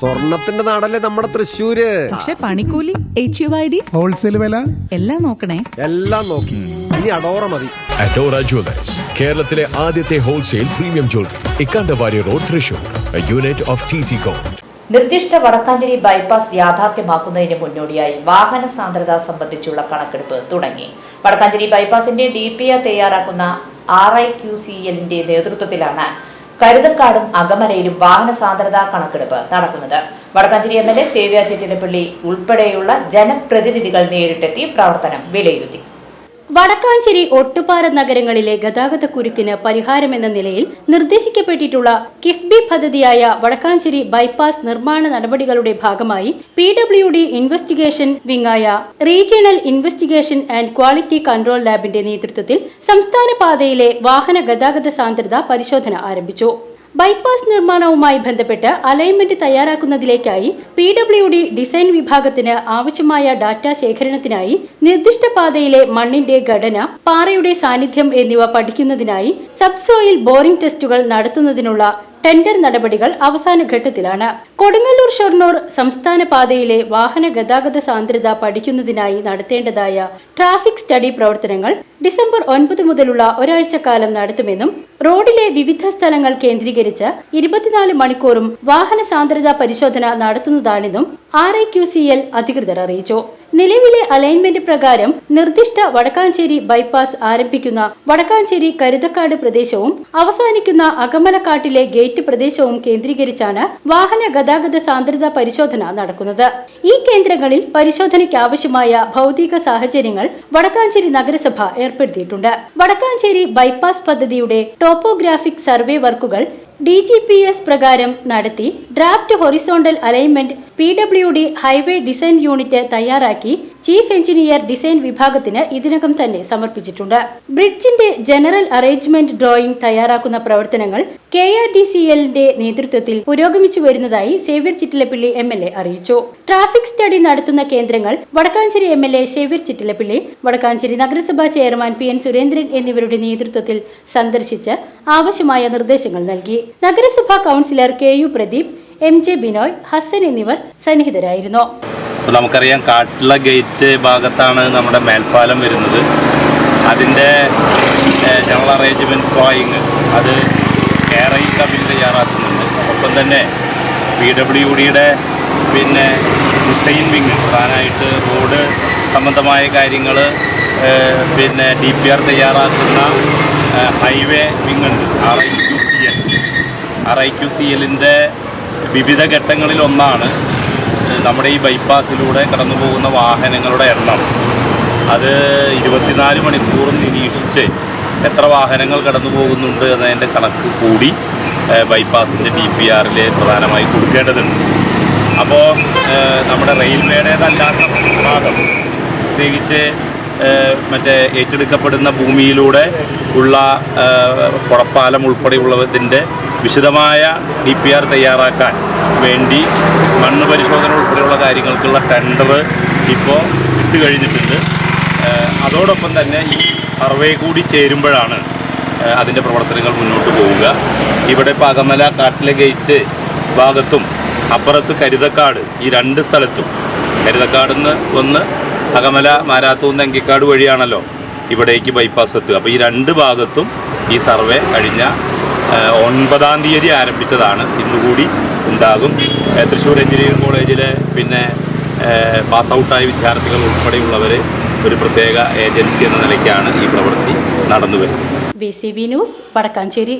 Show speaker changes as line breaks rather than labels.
സ്വർണത്തിന്റെ നാടല്ലേ നമ്മുടെ തൃശ്ശൂര്?
പക്ഷെ പണിക്കൂലി H U I D
wholesale വില?
എല്ലാം നോക്കണേ.
എല്ലാം നോക്കി. ഇനി അഡോറ മതി.
അഡോറ ജുവലേഴ്സ് കേരളത്തിലെ ആദ്യത്തെ wholesale premium jewellery Ikkanda Warrier road Thrissur. Unit of T C
നിർദ്ദിഷ്ട വടക്കാഞ്ചേരി ബൈപ്പാസ് യാഥാർത്ഥ്യമാക്കുന്നതിന് മുന്നോടിയായി വാഹന സാന്ദ്രത സംബന്ധിച്ചുള്ള കണക്കെടുപ്പ് തുടങ്ങി. വടക്കാഞ്ചേരി ബൈപ്പാസിന്റെ ഡി പി ആർ തയ്യാറാക്കുന്ന ആർ ഐ ക്യു സി എല്ലിന്റെ നേതൃത്വത്തിലാണ് കരുതക്കാടും അകമലയിലും വാഹന സാന്ദ്രതാ കണക്കെടുപ്പ് നടക്കുന്നത്. വടക്കാഞ്ചേരി എം എൽ എ സേവ്യ ചെറ്റിലപ്പള്ളി ഉൾപ്പെടെയുള്ള ജനപ്രതിനിധികൾ നേരിട്ടെത്തി പ്രവർത്തനം വിലയിരുത്തി.
വടക്കാഞ്ചേരി ഒട്ടുപാറ നഗരങ്ങളിലെ ഗതാഗത കുരുക്കിന് പരിഹാരമെന്ന നിലയിൽ നിർദ്ദേശിക്കപ്പെട്ടിട്ടുള്ള കിഫ്ബി പദ്ധതിയായ വടക്കാഞ്ചേരി ബൈപ്പാസ് നിർമ്മാണ നടപടികളുടെ ഭാഗമായി P W D investigation വിങ്ങായ regional investigation and quality control ലാബിന്റെ നേതൃത്വത്തിൽ സംസ്ഥാന പാതയിലെ വാഹന ഗതാഗത സാന്ദ്രത പരിശോധന ആരംഭിച്ചു. ബൈപ്പാസ് നിർമ്മാണവുമായി ബന്ധപ്പെട്ട് അലൈൻമെന്റ് തയ്യാറാക്കുന്നതിലേക്കായി പി ഡബ്ല്യു ഡി ഡിസൈൻ വിഭാഗത്തിന് ആവശ്യമായ ഡാറ്റ ശേഖരണത്തിനായി നിർദ്ദിഷ്ട പാതയിലെ മണ്ണിന്റെ ഘടന പാറയുടെ സാന്നിധ്യം എന്നിവ പഠിക്കുന്നതിനായി സബ്സോയിൽ ബോറിംഗ് ടെസ്റ്റുകൾ നടത്തുന്നതിനുള്ള ടെൻഡർ നടപടികൾ അവസാന ഘട്ടത്തിലാണ്. കൊടുങ്ങല്ലൂർ ഷൊർണൂർ സംസ്ഥാന പാതയിലെ വാഹന ഗതാഗത സാന്ദ്രത പഠിക്കുന്നതിനായി നടത്തേണ്ടതായ ട്രാഫിക് സ്റ്റഡി പ്രവർത്തനങ്ങൾ ഡിസംബർ ഒൻപത് മുതലുള്ള ഒരാഴ്ചക്കാലം നടത്തുമെന്നും റോഡിലെ വിവിധ സ്ഥലങ്ങൾ കേന്ദ്രീകരിച്ച് ഇരുപത്തിനാല് മണിക്കൂറും വാഹന സാന്ദ്രത പരിശോധന നടത്തുന്നതാണെന്നും R I Q C L അധികൃതർ അറിയിച്ചു. നിലവിലെ അലൈൻമെന്റ് പ്രകാരം നിർദ്ദിഷ്ട വടക്കാഞ്ചേരി ബൈപ്പാസ് ആരംഭിക്കുന്ന വടക്കാഞ്ചേരി കരുതക്കാട് പ്രദേശവും അവസാനിക്കുന്ന അകമലക്കാട്ടിലെ ഗേറ്റ് പ്രദേശവും കേന്ദ്രീകരിച്ചാണ് വാഹന ഗതാഗത സാന്ദ്രത പരിശോധന നടക്കുന്നത്. ഈ കേന്ദ്രങ്ങളിൽ പരിശോധനയ്ക്ക് ആവശ്യമായ ഭൗതിക സാഹചര്യങ്ങൾ വടക്കാഞ്ചേരി നഗരസഭ ഏർപ്പെടുത്തിയിട്ടുണ്ട്. വടക്കാഞ്ചേരി ബൈപ്പാസ് പദ്ധതിയുടെ ടോപ്പോഗ്രാഫിക് സർവേ വർക്കുകൾ ഡി ജി പി എസ് പ്രകാരം നടത്തി draft horizontal alignment P W D highway design unit തയ്യാറാക്കി ചീഫ് എഞ്ചിനീയർ ഡിസൈൻ വിഭാഗത്തിന് ഇതിനകം തന്നെ സമർപ്പിച്ചിട്ടുണ്ട്. ബ്രിഡ്ജിന്റെ ജനറൽ അറേഞ്ച്മെന്റ് ഡ്രോയിംഗ് തയ്യാറാക്കുന്ന പ്രവർത്തനങ്ങൾ കെ ആർ ടി സി എല്ലിന്റെ നേതൃത്വത്തിൽ പുരോഗമിച്ചു വരുന്നതായി Xavier Chittilappilly M L A അറിയിച്ചു. ട്രാഫിക് സ്റ്റഡി നടത്തുന്ന കേന്ദ്രങ്ങൾ Vadakkanchery M L A Xavier Chittilappilly Vadakkanchery നഗരസഭാ ചെയർമാൻ പി എൻ സുരേന്ദ്രൻ എന്നിവരുടെ നേതൃത്വത്തിൽ സന്ദർശിച്ച് ആവശ്യമായ നിർദ്ദേശങ്ങൾ നൽകി. നഗരസഭാ councillor K U Pradeep M J Binoy Hasan എന്നിവർ സന്നിഹിതരായിരുന്നു.
നമുക്കറിയാം കാട്ടില ഗേറ്റ് ഭാഗത്താണ് നമ്മുടെ മേൽപ്പാലം വരുന്നത്. അതിന്റെ ജനറൽ അറേഞ്ച്മെന്റ് ഡ്രോയിങ് അത് ഐ കബിൽ തയ്യാറാക്കുന്നുണ്ട്. ഒപ്പം തന്നെ പി ഡബ്ല്യു ഡിയുടെ പിന്നെ ഡിസൈൻ വിങ് പ്രധാനമായിട്ട് റോഡ് സംബന്ധമായ കാര്യങ്ങൾ പിന്നെ ഡി പി ആർ തയ്യാറാക്കുന്ന ഹൈവേ വിങ് ഉണ്ട്. R I Q C L R I Q C എല്ലിന്റെ വിവിധ ഘട്ടങ്ങളിൽ ഒന്നാണ് നമ്മുടെ ഈ ബൈപ്പാസിലൂടെ കടന്നു പോകുന്ന വാഹനങ്ങളുടെ എണ്ണം. അത് ഇരുപത്തിനാല് മണിക്കൂറും നിരീക്ഷിച്ച് എത്ര വാഹനങ്ങൾ കടന്നു പോകുന്നുണ്ട് എന്നതിന്റെ കണക്ക് കൂടി ബൈപ്പാസിന്റെ ഡി പി ആറിൽ പ്രധാനമായി കൊടുക്കേണ്ടതുണ്ട്. അപ്പോൾ നമ്മുടെ റെയിൽവേയുടേതല്ലാത്ത ഭാഗം പ്രത്യേകിച്ച് മറ്റേ ഏറ്റെടുക്കപ്പെടുന്ന ഭൂമിയിലൂടെ ഉള്ള പുറപ്പാലം ഉൾപ്പെടെയുള്ളതിന്റെ വിശദമായ ഡി പി ആർ തയ്യാറാക്കാൻ വേണ്ടി മണ്ണ് പരിശോധന ഉൾപ്പെടെയുള്ള കാര്യങ്ങൾക്കുള്ള ടെൻഡർ ഇപ്പോൾ ഇട്ട് കഴിഞ്ഞിട്ടുണ്ട്. അതോടൊപ്പം തന്നെ ഈ സർവേ കൂടി ചേരുമ്പോഴാണ് അതിന്റെ പ്രവർത്തനങ്ങൾ മുന്നോട്ട് പോവുക. ഇവിടെ ഇപ്പോൾ അകമല കാട്ടിലെ ഗേറ്റ് ഭാഗത്തും അപ്പുറത്ത് കരുതക്കാട് ഈ രണ്ട് സ്ഥലത്തും. കരുതക്കാടുന്ന് ഒന്ന് അകമല മാരാത്തൂന്ന് അങ്കിക്കാട് വഴിയാണല്ലോ ഇവിടേക്ക് ബൈപ്പാസ് എത്തുക. അപ്പോൾ ഈ രണ്ട് ഭാഗത്തും ഈ സർവേ കഴിഞ്ഞ ഒൻപതാം തീയതി ആരംഭിച്ചതാണ്. ഇന്നുകൂടി ഉണ്ടാകും. തൃശ്ശൂർ എഞ്ചിനീയറിംഗ് കോളേജിലെ പിന്നെ പാസ്ഔട്ടായ പാസ് ഔട്ടായ വിദ്യാർത്ഥികൾ ഉൾപ്പെടെയുള്ളവർ ഒരു പ്രത്യേക ഏജൻസി എന്ന നിലയ്ക്കാണ് ഈ പ്രവൃത്തി നടന്നു വരുന്നത്
B C B news Vadakkanchery.